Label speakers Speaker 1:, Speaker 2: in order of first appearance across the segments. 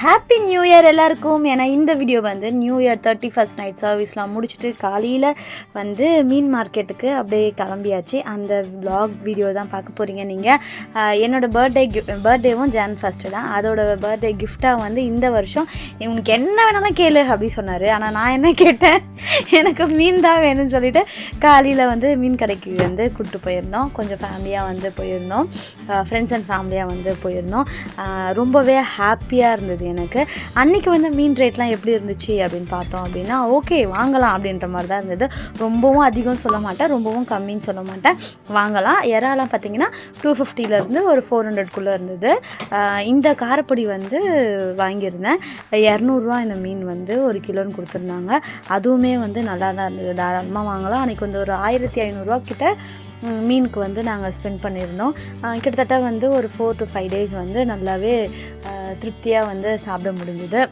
Speaker 1: Happy new year எல்லாருக்கும். ஏன்னா இந்த வீடியோ வந்து new year thirty first night சர்வீஸ்லாம் முடிச்சுட்டு காலையில் வந்து மீன் மார்க்கெட்டுக்கு அப்படியே கிளம்பியாச்சு. அந்த வ்ளாக் வீடியோ தான் பார்க்க போகிறீங்க நீங்கள் என்னோடய பர்த்டே பர்த்டேவும் ஜான் ஃபஸ்ட்டு தான். அதோட பர்த்டே கிஃப்டாக வந்து இந்த வருஷம். உனக்கு என்ன வேணாலும் கேளு அப்படி சொன்னார். ஆனால் நான் என்ன கேட்டேன்? எனக்கு மீன் தான் வேணும்னு சொல்லிட்டு காலையில் வந்து மீன் கடைக்கு வந்து கூப்பிட்டு போயிருந்தோம். கொஞ்சம் ஃபேமிலியாக வந்து போயிருந்தோம். ஃப்ரெண்ட்ஸ் அண்ட் ஃபேமிலியாக வந்து போயிருந்தோம். ரொம்பவே ஹாப்பியாக இருந்தது எனக்கு அன்றைக்கி வந்து மீன் ரேட்லாம் எப்படி இருந்துச்சு? அப்படின்னு பார்த்தோம் அப்படின்னா ஓகே வாங்கலாம் அப்படின்ற மாதிரி தான் இருந்தது. ரொம்பவும் அதிகம் சொல்ல மாட்டேன் ரொம்பவும் கம்மின்னு சொல்ல மாட்டேன். வாங்கலாம். இறாலாம் பார்த்தீங்கன்னா டூ ஃபிஃப்டிலேருந்து ஒரு ஃபோர் ஹண்ட்ரட்குள்ளே இருந்தது. இந்த காரப்பொடி வந்து வாங்கியிருந்தேன். இரநூறுவா இந்த மீன் வந்து ஒரு கிலோன்னு கொடுத்துருந்தாங்க. அதுவுமே வந்து நல்லா தான் இருந்தது. தாராளமாக வாங்கலாம். அன்றைக்கி வந்து ஒரு ஆயிரத்தி ஐநூறுரூவா கிட்ட மீனுக்கு வந்து நாங்கள் ஸ்பெண்ட் பண்ணியிருந்தோம். கிட்டத்தட்ட வந்து ஒரு ஃபோர் டு ஃபைவ் டேஸ் வந்து நல்லாவே திருப்தியாக வந்து சாப்பிட முடிஞ்சுது.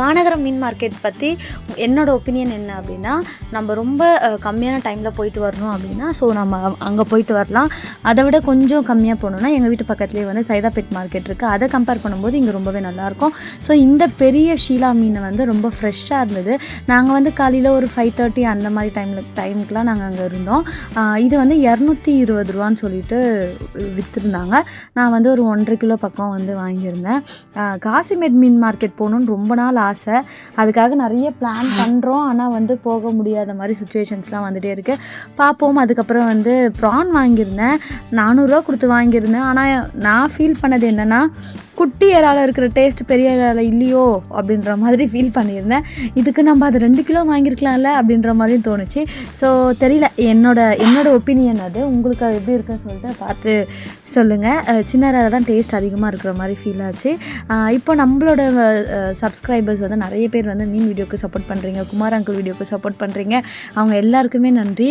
Speaker 1: வானகரம் மீன் மார்க்கெட் பற்றி என்னோடய ஒப்பீனியன் என்ன அப்படின்னா நம்ம ரொம்ப கம்மியான டைமில் போயிட்டு வரணும் அப்படின்னா ஸோ நம்ம அங்கே போயிட்டு வரலாம். அதை விட கொஞ்சம் கம்மியாக போகணுன்னா எங்கள் வீட்டு பக்கத்துலேயே வந்து சைதாப்பேட் மார்க்கெட் இருக்குது அதை கம்பேர் பண்ணும்போது இங்கே ரொம்பவே நல்லாயிருக்கும் ஸோ இந்த பெரிய ஷீலா மீனை வந்து ரொம்ப ஃப்ரெஷ்ஷாக இருந்தது. நாங்கள் வந்து காலையில் ஒரு ஃபைவ் தேர்ட்டி அந்த மாதிரி டைமில் டைமுக்குலாம் நாங்கள் அங்கே இருந்தோம். இது வந்து இரநூத்தி இருபது ரூபான்னு சொல்லிட்டு விற்றுருந்தாங்க நான் வந்து ஒரு ஒன்றரை கிலோ பக்கம் வந்து வாங்கியிருந்தேன். காசிமேட் மீன் மார்க்கெட் போகணுன்னு ரொம்ப நாள் ஆசை. அதுக்காக நிறைய பிளான் பண்ணுறோம் ஆனால் வந்து போக முடியாத மாதிரி சுச்சுவேஷன்ஸ்லாம் வந்துகிட்டே இருக்குது பார்ப்போம் அதுக்கப்புறம் வந்து ப்ரான் வாங்கியிருந்தேன். நானூறுரூவா கொடுத்து வாங்கியிருந்தேன். ஆனால் நான் ஃபீல் பண்ணது என்னென்னா குட்டி இறால இருக்கிற டேஸ்ட் பெரிய இறால இல்லையோ அப்படின்ற மாதிரி ஃபீல் பண்ணியிருந்தேன். இதுக்கு நம்ம அது ரெண்டு கிலோ வாங்கியிருக்கலாம்ல அப்படின்ற மாதிரியும் தோணுச்சு. ஸோ தெரியல. என்னோட என்னோட ஒப்பீனியன் அது. உங்களுக்கு அது எப்படி இருக்குன்னு சொல்லிட்டு பார்த்து சொல்லுங்கள் சின்ன இறால தான் டேஸ்ட் அதிகமாக இருக்கிற மாதிரி ஃபீல் ஆச்சு. இப்போ நம்மளோட சப்ஸ்கிரைபர்ஸ் வந்து நிறைய பேர் வந்து மீன் வீடியோக்கு சப்போர்ட் பண்ணுறீங்க குமார் அங்கிள் வீடியோக்கு சப்போர்ட் பண்ணுறீங்க அவங்க எல்லாருக்குமே நன்றி.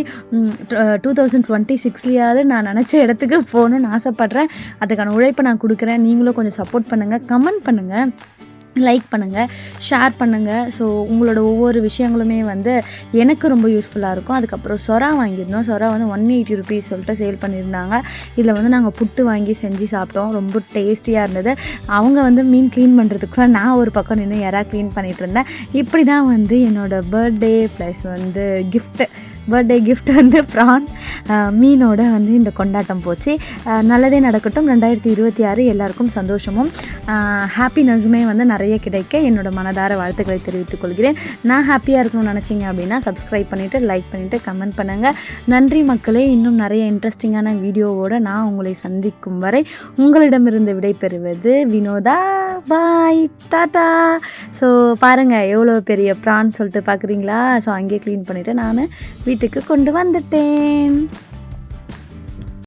Speaker 1: டூ தௌசண்ட் டுவெண்ட்டி சிக்ஸ்லேயாவது நான் நினச்ச இடத்துக்கு போகணுன்னு ஆசைப்பட்றேன். அதுக்கான உழைப்பை நான் கொடுக்குறேன். நீங்களும் கொஞ்சம் சப்போர்ட் பண்ணுங்கள் கமெண்ட் பண்ணுங்கள் லைக் பண்ணுங்கள் ஷேர் பண்ணுங்கள் ஸோ உங்களோட ஒவ்வொரு விஷயங்களுமே வந்து எனக்கு ரொம்ப யூஸ்ஃபுல்லாக இருக்கும். அதுக்கப்புறம் சொரா வாங்கியிருந்தோம். சொரா வந்து ஒன் எயிட்டி ருபீஸ் சொல்லிட்டு சேல் பண்ணியிருந்தாங்க. இதில் வந்து நாங்கள் புட்டு வாங்கி செஞ்சு சாப்பிட்டோம். ரொம்ப டேஸ்டியாக இருந்தது. அவங்க வந்து மீன் க்ளீன் பண்ணுறதுக்குள்ள நான் ஒரு பக்கம் நின்று யாராக க்ளீன் பண்ணிகிட்டு இருந்தேன். இப்படி தான் வந்து என்னோடய பர்த்டே ப்ளஸ் வந்து கிஃப்ட்டு பர்த்டே கிஃப்ட் வந்து ப்ரான் மீனோட வந்து இந்த கொண்டாட்டம் போச்சு. நல்லதே நடக்கட்டும். ரெண்டாயிரத்தி இருபத்தி ஆறு எல்லாருக்கும் சந்தோஷமும். ஹாப்பினஸுமே வந்து நிறைய கிடைக்க என்னோடய மனதார வாழ்த்துக்களை தெரிவித்துக் கொள்கிறேன். நான் ஹாப்பியாக இருக்கணும்னு நினச்சிங்க அப்படின்னா சப்ஸ்கிரைப் பண்ணிவிட்டு லைக் பண்ணிவிட்டு கமெண்ட் பண்ணுங்கள் நன்றி மக்களே. இன்னும் நிறைய இன்ட்ரெஸ்டிங்கான வீடியோவோடு நான் உங்களை சந்திக்கும் வரை உங்களிடமிருந்து விடைபெறுவது வினோதா. பாய் டாட்டா ஸோ பாருங்கள் எவ்வளோ பெரிய ப்ரான் சொல்லிட்டு பார்க்குறீங்களா ஸோ அங்கேயே க்ளீன் பண்ணிவிட்டு நான் வீட்டுக்கு கொண்டு வந்துட்டேன்.